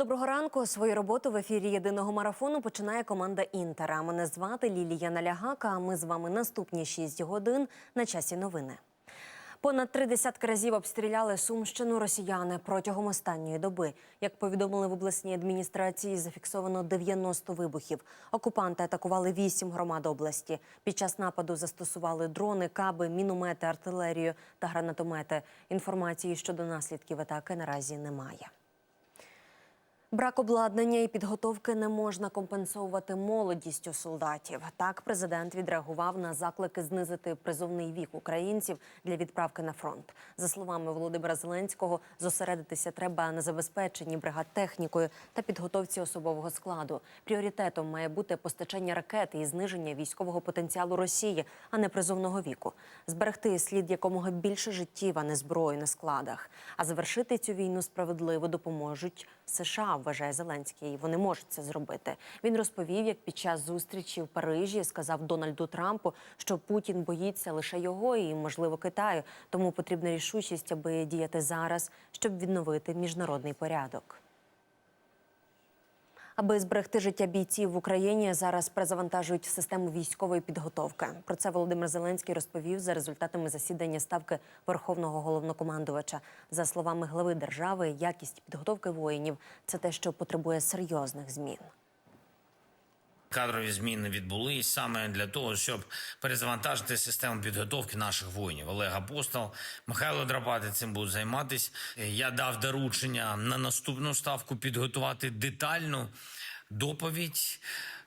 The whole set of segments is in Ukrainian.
Доброго ранку. Свою роботу в ефірі єдиного марафону починає команда Інтера. Мене звати Лілія Налягака. Ми з вами наступні 6 годин на часі новини. Понад три десятки разів обстріляли Сумщину росіяни протягом останньої доби. Як повідомили в обласній адміністрації, зафіксовано 90 вибухів. Окупанти атакували 8 громад області. Під час нападу застосували дрони, каби, міномети, артилерію та гранатомети. Інформації щодо наслідків атаки наразі немає. Брак обладнання і підготовки не можна компенсовувати молодістю солдатів. Так, президент відреагував на заклики знизити призовний вік українців для відправки на фронт. За словами Володимира Зеленського, зосередитися треба на забезпеченні бригад технікою та підготовці особового складу. Пріоритетом має бути постачання ракет і зниження військового потенціалу Росії, а не призовного віку. Зберегти слід якомога більше життів, а не зброї на складах. А завершити цю війну справедливо допоможуть США, вважає Зеленський. Вони можуть це зробити. Він розповів, як під час зустрічі в Парижі сказав Дональду Трампу, що Путін боїться лише його і, можливо, Китаю. Тому потрібна рішучість, аби діяти зараз, щоб відновити міжнародний порядок. Аби зберегти життя бійців в Україні, зараз перезавантажують систему військової підготовки. Про це Володимир Зеленський розповів за результатами засідання ставки Верховного головнокомандувача. За словами глави держави, якість підготовки воїнів це те, що потребує серйозних змін. Кадрові зміни відбулись саме для того, щоб перезавантажити систему підготовки наших воїнів. Олег Апостол, Михайло Драпати цим будуть займатися. Я дав доручення на наступну ставку підготувати детальну доповідь.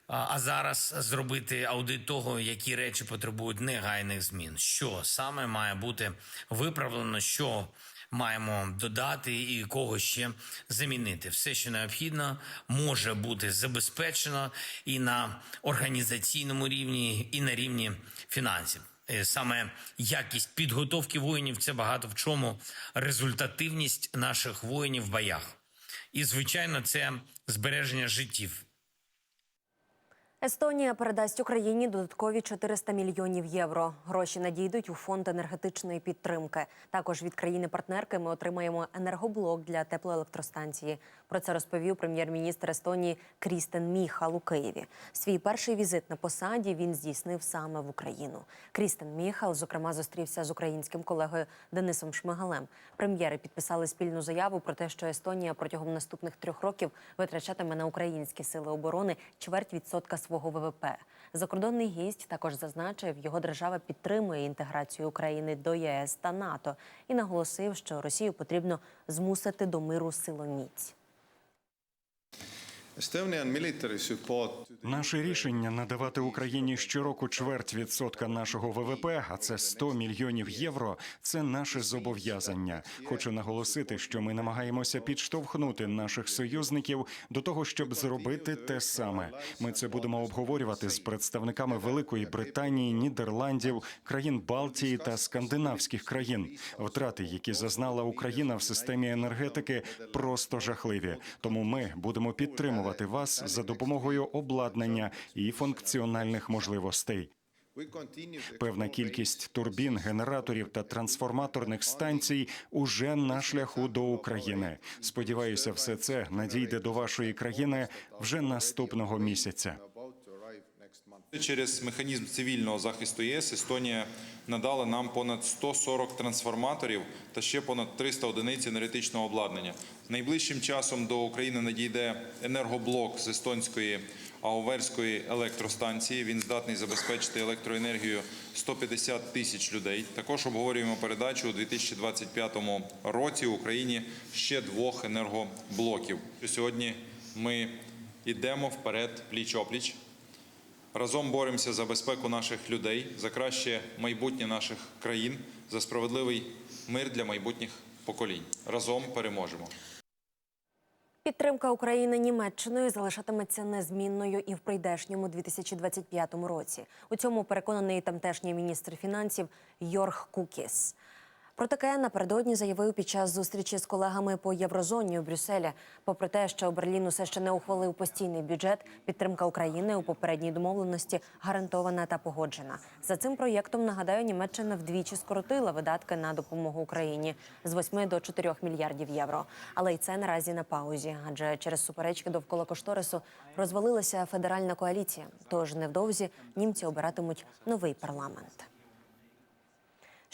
А зараз зробити аудит того, які речі потребують негайних змін, що саме має бути виправлено, що маємо додати і кого ще замінити. Все, що необхідно, може бути забезпечено і на організаційному рівні, і на рівні фінансів. Е, Саме якість підготовки воїнів це багато в чому результативність наших воїнів в боях. І, звичайно, це збереження життів. Естонія передасть Україні додаткові 400 мільйонів євро. Гроші надійдуть у фонд енергетичної підтримки. Також від країни-партнерки ми отримаємо енергоблок для теплоелектростанції. Про це розповів прем'єр-міністр Естонії Крістен Міхал у Києві. Свій перший візит на посаді він здійснив саме в Україну. Крістен Міхал, зокрема, зустрівся з українським колегою Денисом Шмигалем. Прем'єри підписали спільну заяву про те, що Естонія протягом наступних трьох років витрачатиме на українські сили оборони чверть відсотка свого ВВП. Закордонний гість також зазначив, його держава підтримує інтеграцію України до ЄС та НАТО і наголосив, що Росію потрібно змусити до миру силоміць. Наше рішення надавати Україні щороку чверть відсотка нашого ВВП, а це 100 мільйонів євро. Це наше зобов'язання. Хочу наголосити, що ми намагаємося підштовхнути наших союзників до того, щоб зробити те саме. Ми це будемо обговорювати з представниками Великої Британії, Нідерландів, країн Балтії та скандинавських країн. Втрати, які зазнала Україна в системі енергетики, просто жахливі. Тому ми будемо підтримувати вас за допомогою обладнання і функціональних можливостей. Певна кількість турбін, генераторів та трансформаторних станцій уже на шляху до України. Сподіваюся, все це надійде до вашої країни вже наступного місяця. Через механізм цивільного захисту ЄС Естонія надала нам понад 140 трансформаторів та ще понад 300 одиниць енергетичного обладнання. Найближчим часом до України надійде енергоблок з естонської Ауверської електростанції. Він здатний забезпечити електроенергію 150 тисяч людей. Також обговорюємо передачу у 2025 році Україні ще двох енергоблоків. Сьогодні ми йдемо вперед пліч-опліч. Разом боремося за безпеку наших людей, за краще майбутнє наших країн, за справедливий мир для майбутніх поколінь. Разом переможемо. Підтримка України Німеччиною залишатиметься незмінною і в прийдешньому 2025 році. У цьому переконаний тамтешній міністр фінансів Йорг Кукіс. Про таке напередодні заявив під час зустрічі з колегами по єврозоні у Брюсселі. Попри те, що Берлін усе ще не ухвалив постійний бюджет, підтримка України у попередній домовленості гарантована та погоджена. За цим проєктом нагадаю, Німеччина вдвічі скоротила видатки на допомогу Україні з 8 до 4 мільярдів євро. Але й це наразі на паузі, адже через суперечки довкола кошторису розвалилася федеральна коаліція. Тож невдовзі німці обиратимуть новий парламент.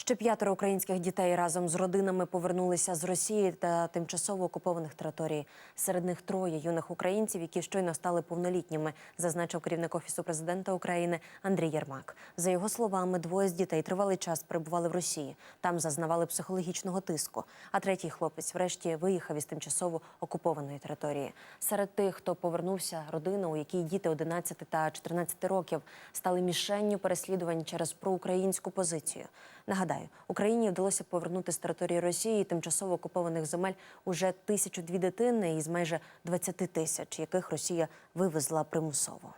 Ще п'ятеро українських дітей разом з родинами повернулися з Росії та тимчасово окупованих територій. Серед них троє юних українців, які щойно стали повнолітніми, зазначив керівник офісу президента України Андрій Єрмак. За його словами, двоє з дітей тривалий час перебували в Росії. Там зазнавали психологічного тиску. А третій хлопець, врешті, виїхав із тимчасово окупованої території. Серед тих, хто повернувся, родина, у якій діти 11 та 14 років стали мішенню переслідувань через проукраїнську позицію. Нагадаю, Україні вдалося повернути з території Росії тимчасово окупованих земель уже тисячу дві дитини із майже 20 тисяч, яких Росія вивезла примусово.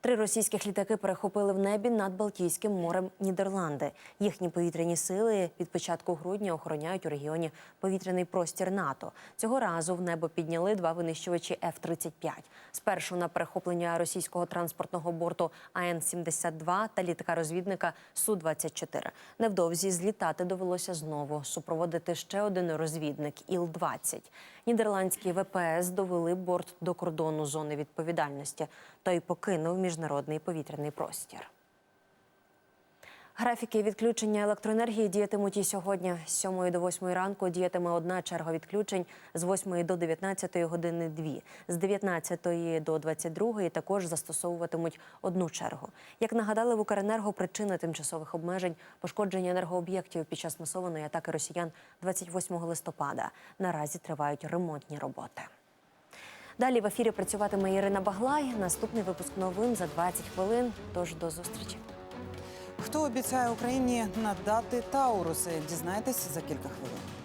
Три російських літаки перехопили в небі над Балтійським морем Нідерланди. Їхні повітряні сили від початку грудня охороняють у регіоні повітряний простір НАТО. Цього разу в небо підняли два винищувачі F-35. Спершу на перехоплення російського транспортного борту АН-72 та літака-розвідника Су-24. Невдовзі злітати довелося знову супроводити ще один розвідник Іл-20. Нідерландські ВПС довели борт до кордону зони відповідальності. Той покинув міжнародний повітряний простір. Графіки відключення електроенергії діятимуть і сьогодні. З 7 до 8 ранку діятиме одна черга відключень, з 8 до 19 години дві. З 19 до 22 також застосовуватимуть одну чергу. Як нагадали в Укренерго, причина тимчасових обмежень пошкодження енергооб'єктів під час масованої атаки росіян 28 листопада. Наразі тривають ремонтні роботи. Далі в ефірі працюватиме Ірина Баглай. Наступний випуск новин за 20 хвилин. Тож до зустрічі. Хто обіцяє Україні надати Тауруси? Дізнайтесь за кілька хвилин.